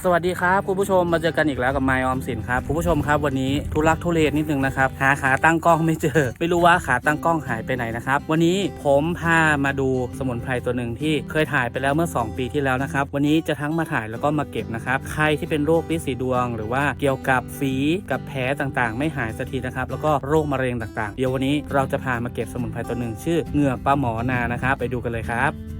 สวัสดีครับคุณผู้ชมมาเจอกันอีกแล้วกับไมออมสินครับคุณผู้ชมครับวันนี้ทุลักทุเลนิดนึงนะครับหาขาตั้งกล้องไม่เจอ ไม่รู้ว่าขาตั้งกล้องหายไปไหนนะครับวันนี้ผมพามาดูสมุนไพรตัวหนึ่งที่เคยถ่ายไปแล้วเมื่อ 2 ปีที่แล้วนะครับวันนี้จะทั้งมาถ่ายแล้วก็มาเก็บนะครับใครที่เป็นโรคลิสีดวง หรือว่าเกี่ยวกับฝีกับแผลต่างๆ ไม่หายสักทีนะครับแล้วก็โรคมะเร็งต่างๆ เดี๋ยววันนี้เราจะพามาเก็บสมุนไพรตัวหนึ่งชื่อเหงือกปลาหมอนานะครับไปดูกันเลยครับ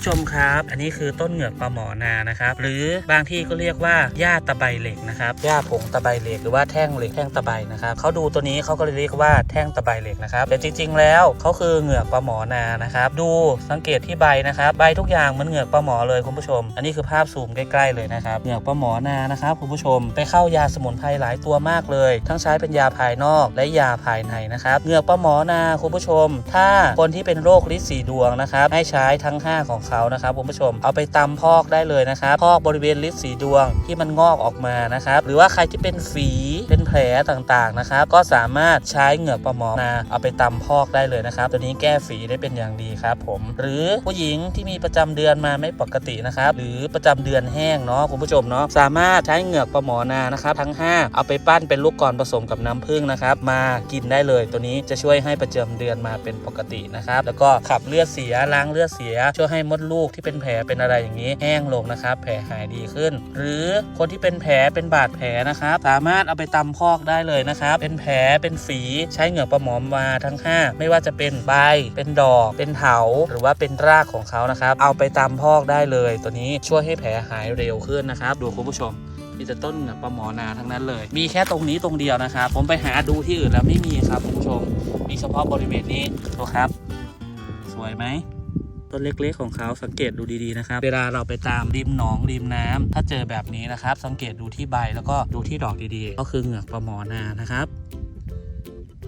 ผู้ชมครับ อันนี้คือต้นเหงือกปลาหมอนานะครับ หรือบางที่ก็เรียกว่าหญ้าตะไบเหล็กนะครับหญ้าผงตะไบเหล็กหรือว่าแท่งเหล็กแท่งตะไบนะครับเขาดูตัวนี้เขาก็เลยเรียกว่าแท่งตะไบเหล็กนะครับแต่จริง ๆ แล้วเขาคือเหงือกปลาหมอนานะครับ ดูสังเกตที่ใบนะครับใบทุกอย่างเหมือนเหงือกปลาหมอเลยคุณผู้ชม อันนี้คือภาพซูมใกล้ๆเลยนะครับเหงือกปลาหมอนานะครับคุณผู้ชม ไปเข้ายาสมุนไพรหลายตัวมากเลย ทั้งใช้เป็นยาภายนอกและยาภายในนะครับเหงือกปลาหมอนาคุณผู้ชม ถ้าคนที่เป็นโรคลิ้นสีดวงนะครับให้ใช้ทั้ง 5 ของเขานะครับคุณผู้ชมเอาไปตำพอกได้เลยนะครับพอกบริเวณลิ้นสีดวงที่มันงอกออกมานะครับหรือว่าใครที่เป็นฝีเป็น แผลต่างๆนะครับ ก็สามารถใช้เหงือกปลาหมอนาเอาไปตำพอกได้เลยนะครับ ตัวนี้แก้ฝีได้เป็นอย่างดีครับผม หรือผู้หญิงที่มีประจำเดือนมาไม่ปกตินะครับ หรือประจำเดือนแห้งเนาะคุณผู้ชมเนาะสามารถใช้เหงือกปลาหมอนานะครับ ทั้ง 5 เอาไปปั้นเป็นลูกกลอนผสมกับน้ำผึ้งนะครับ มากินได้เลยตัวนี้จะช่วยให้ประจำเดือนมาเป็นปกตินะครับ แล้วก็ขับเลือดเสียล้างเลือดเสีย ช่วยให้มดลูกที่เป็นแผลเป็นอะไรอย่างนี้แห้งลงนะครับ แผลหายดีขึ้น หรือคนที่เป็นแผลเป็นบาดแผลนะครับ สามารถเอาไปตำพอกได้เลยนะครับ เป็นแผลเป็นฝีใช้เหงือกปลาหมอมาทั้ง 5 ไม่ว่าจะเป็นใบ เป็นดอก เป็นเถาหรือว่าเป็นรากของเขานะครับ เอาไปตำพอกได้เลย ตัวนี้ช่วยให้แผลหายเร็วขึ้นนะครับ ดูคุณผู้ชมมีแต่ต้นเหงือกปลาหมอนาทั้งนั้นเลย มีแค่ตรงนี้ตรงเดียวนะครับ ผมไปหาดูที่อื่นแล้วไม่มีครับคุณผู้ชม มีเฉพาะบริเวณนี้ดูครับ สวยไหม ต้นเล็กๆของเขาสังเกตดูดีๆนะครับ เวลาเราไปตามริมหนองริมน้ำถ้าเจอแบบนี้นะครับ สังเกตดูที่ใบแล้วก็ดูที่ดอกดีๆ ก็คือเหงือกปลาหมอนานะครับ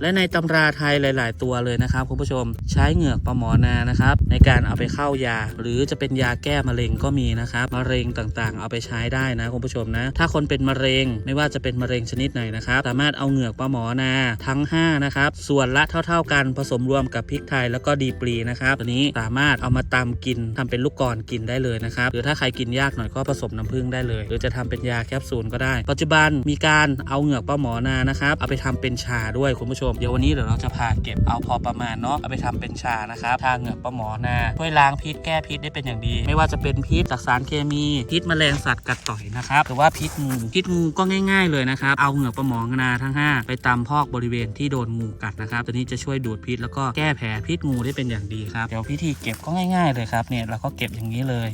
และในตำราไทยหลาย ๆ ตัวเลยนะครับคุณผู้ชมใช้เหงือกปลาหมอนานะครับในการเอาไปเข้ายา หรือจะเป็นยาแก้มะเร็งก็มีนะครับมะเร็งต่างๆ เอาไปใช้ได้นะคุณผู้ชมนะ ถ้าคนเป็นมะเร็งไม่ว่าจะเป็นมะเร็งชนิดไหนนะครับสามารถเอาเหงือกปลาหมอนาทั้ง5นะครับส่วนละเท่า ๆ กันผสมรวมกับพริกไทยแล้วก็ดีปรีนะครับตัวนี้สามารถเอามาตำกินทำเป็นลูกกลอนกินได้เลยนะครับหรือถ้าใครกินยากหน่อยก็ผสมน้ำผึ้งได้เลย หรือจะทำเป็นยาแคปซูลก็ได้ ปัจจุบันมีการเอาเหงือกปลาหมอนานะครับเอาไปทำเป็นชาด้วยคุณผู้ชมมเดี๋ยววันนี้เดี๋ยวเราจะพาเก็บเอาพอประมาณเนาะเอาไปทำเป็นชานะครับทาเหงือกปลาหมอนาช่วยล้างพิษแก้พิษได้เป็นอย่างดี ไม่ว่าจะเป็นพิษจากสารเคมี พิษแมลงสัตว์กัดต่อยนะครับหรือว่าพิษงูพิษงูก็ง่าย ๆ เลยนะครับเอาเหงือกปลาหมอนาทั้ง 5 ไปตำพอกบริเวณที่โดนงูกัดนะครับตัวนี้จะช่วยดูดพิษแล้วก็แก้แผลพิษงูได้เป็นอย่างดีครับเดี๋ยวพิธีเก็บก็ง่าย ๆเลยครับเนี่ยเราก็เก็บอย่างนี้เลย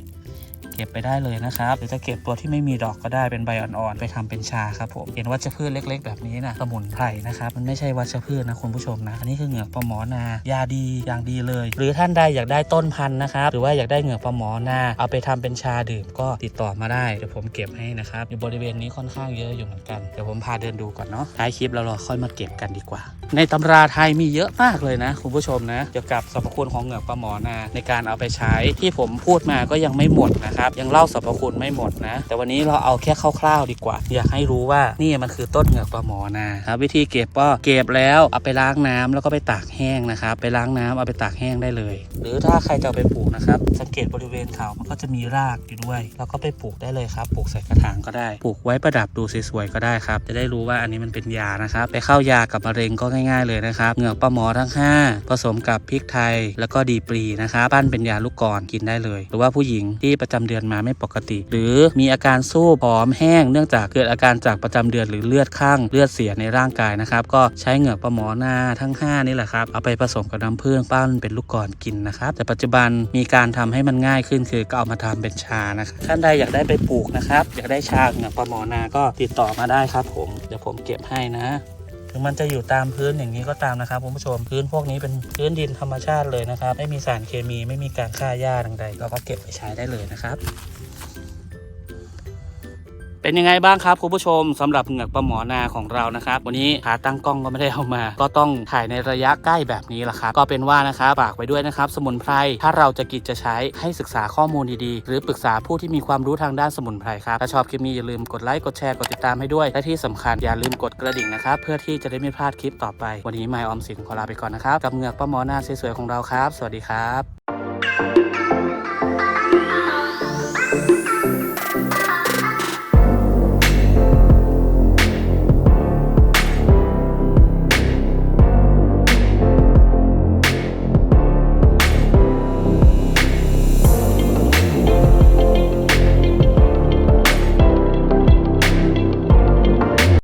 เก็บไปได้เลยนะครับหรือจะเก็บตัวที่ไม่มีดอกก็ได้เป็นใบอ่อนๆไปทำเป็นชาครับผมเห็นวัชพืชเล็ก ๆ แบบนี้นะสมุนไพรนะครับมันไม่ใช่วัชพืชนะคุณผู้ชมนะอันนี้คือเหงือกปลาหมอนา ยาดีอย่างดีเลย หรือท่านใดอยากได้ต้นพันธุ์นะครับหรือว่าอยากได้เหงือกปลาหมอนาเอาไปทำเป็นชาดื่มก็ติดต่อมาได้เดี๋ยวผมเก็บให้นะครับอยู่บริเวณนี้ค่อนข้างเยอะอยู่เหมือนกันเดี๋ยวผมพาเดินดูก่อนเนาะท้ายคลิปเราเราค่อยมาเก็บกันดีกว่า ในตำราไทยมีเยอะมากเลยนะคุณผู้ชมนะเกี่ยวกับสรรพคุณของเหงือกปลาหมอนาในการเอาไปใช้ที่ผมพูดมาก็ยังไม่หมดนะครับยังเล่าสรรพคุณไม่หมดนะ แต่วันนี้เราเอาแค่คร่าวๆดีกว่า อยากให้รู้ว่านี่มันคือต้นเหงือกปลาหมอนาครับวิธีเก็บก็เก็บแล้วเอาไปล้างน้ำแล้วก็ไปตากแห้งนะครับ ไปล้างน้ำเอาไปตากแห้งได้เลย หรือถ้าใครจะไปปลูกนะครับ สังเกตบริเวณเขามันก็จะมีรากอยู่ด้วยเราก็ไปปลูกได้เลยครับ ปลูกใส่กระถางก็ได้ ปลูกไว้ประดับดูสวยๆก็ได้ครับ จะได้รู้ว่าอันนี้มันเป็นยานะครับ ไปเข้ายากับมะเร็งก็ง่าย ๆเลยนะครับ เหงือกปลาหมอทั้ง 5 ผสมกับพริกไทยแล้วก็ดีปรีนะครับ ปั้นเป็นยาลูกกรอนกินได้เลย หรือว่าผู้หญิงที่ประจำเดือนมาไม่ปกติ หรือมีอาการสู้ผอมแห้งเนื่องจากเกิดอาการจากประจำเดือนหรือเลือดข้างเลือดเสียในร่างกายนะครับ ก็ใช้เหงือกปลาหมอนาทั้ง 5 นี่แหละครับ เอาไปผสมกับน้ำผึ้งปั้นเป็นลูกกรอนกินนะครับ แต่ปัจจุบันมีการทำให้มันง่ายขึ้นคือก็เอามาทำเป็นชานะครับท่านใดอยากได้ไปปลูกนะครับ อยากได้ชาเหงือกปลาหมอนาก็ติดต่อมาได้ครับผมเดี๋ยวผมเก็บให้นะ งมันจะอยู่ตามพื้นอย่างนี้ก็ตามนะครับคุณผู้ชมพื้นพวกนี้เป็นพื้นดินธรรมชาติเลยนะครับ ไม่มีสารเคมีไม่มีการฆ่าหญ้าใดๆเราก็เก็บไปใช้ได้เลยนะครับ เป็นยังไงบ้างครับคุณผู้ชมสำหรับเหงือกปลาหมอนาของเรานะครับ วันนี้ขาตั้งกล้องก็ไม่ได้เอามา ก็ต้องถ่ายในระยะใกล้แบบนี้แหละครับก็เป็นว่านะครับฝากไว้ด้วยนะครับ สมุนไพรถ้าเราจะกินจะใช้ให้ศึกษาข้อมูลดีๆ หรือปรึกษาผู้ที่มีความรู้ทางด้านสมุนไพรครับถ้าชอบคลิปนี้อย่าลืมกดไลค์กดแชร์กดติดตามให้ด้วยและที่สำคัญอย่าลืมกดกระดิ่งนะครับเพื่อที่จะได้ไม่พลาดคลิปต่อไป วันนี้ไมออมสินขอลาไปก่อนนะครับกับเหงือกปลาหมอนาสวยๆของเราครับ สวัสดีครับ